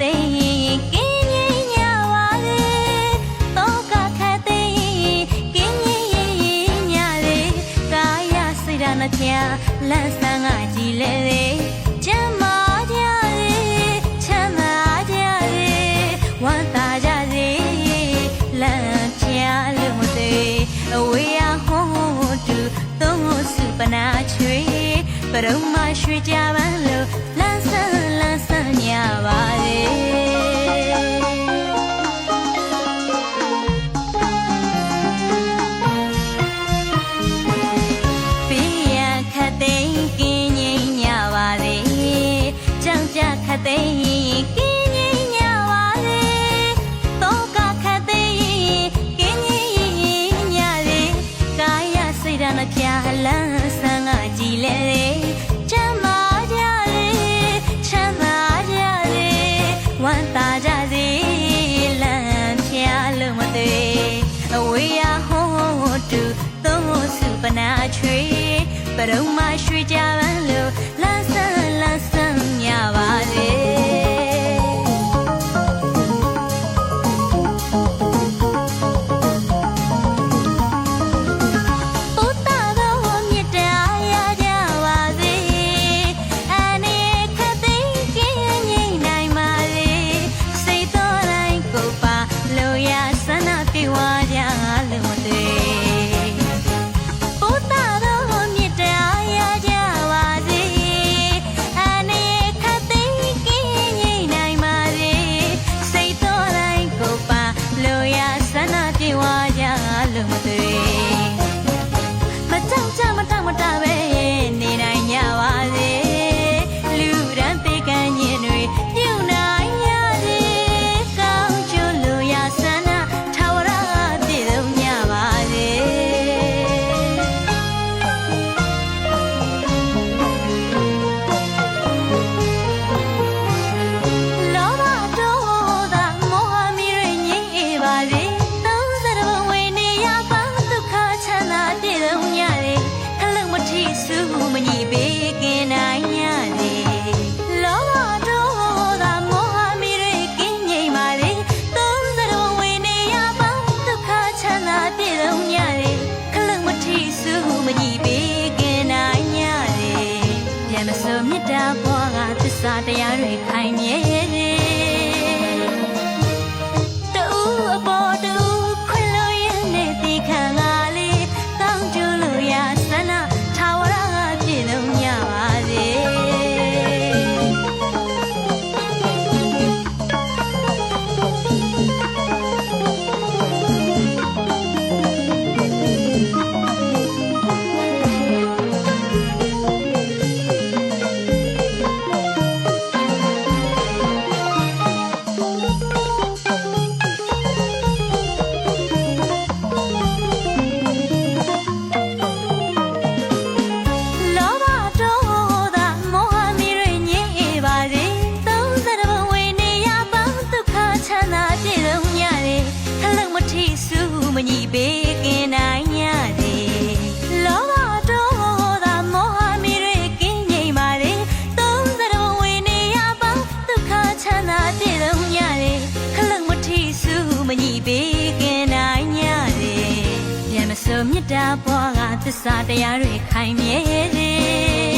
သိရင်ကင်းငြိမ်ရပါလေတော့ကခတ်သိရင်ကင်းငြိမ်ရင်ညလေကာယစိတ်ဓာတ်မပြလန့်ဆန်းကကြည်လေလေချမ်းမာကြလေချမ်းမာကြလေဝမ်းသာကြလေလန့်ပြလို့သိအဝေးရဟောတူသုံးစုပနာချွေပရုံမရွှေကြပါ ပနာချွေပရုံမရွှေကြပန်းလို့ တရားတွေခိုင်မြဲ လိုမြတ်တာဘွားကသစ္စာတရားတွေခိုင်မြဲတယ်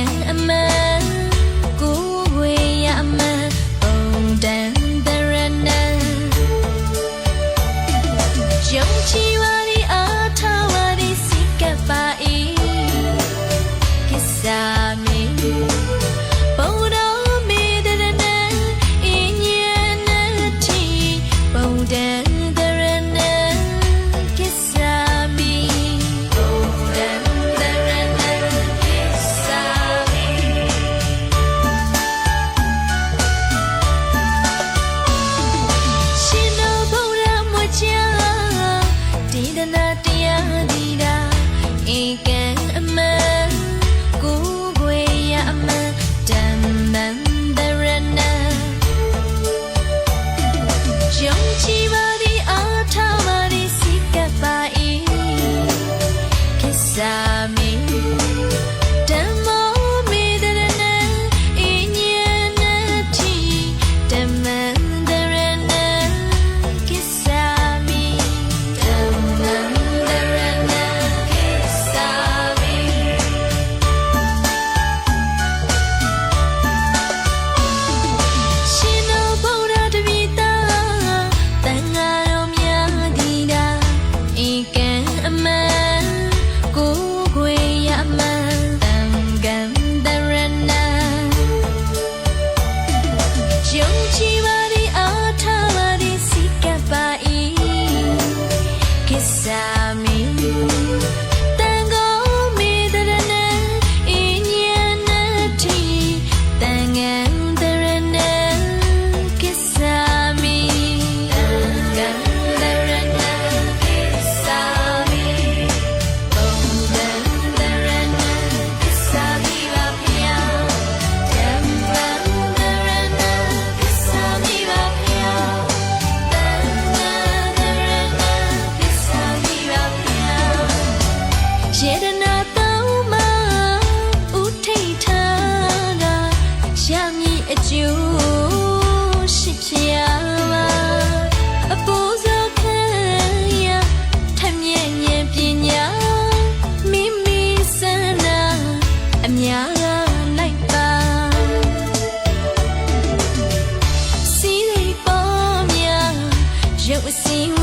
阿 사. poco. sim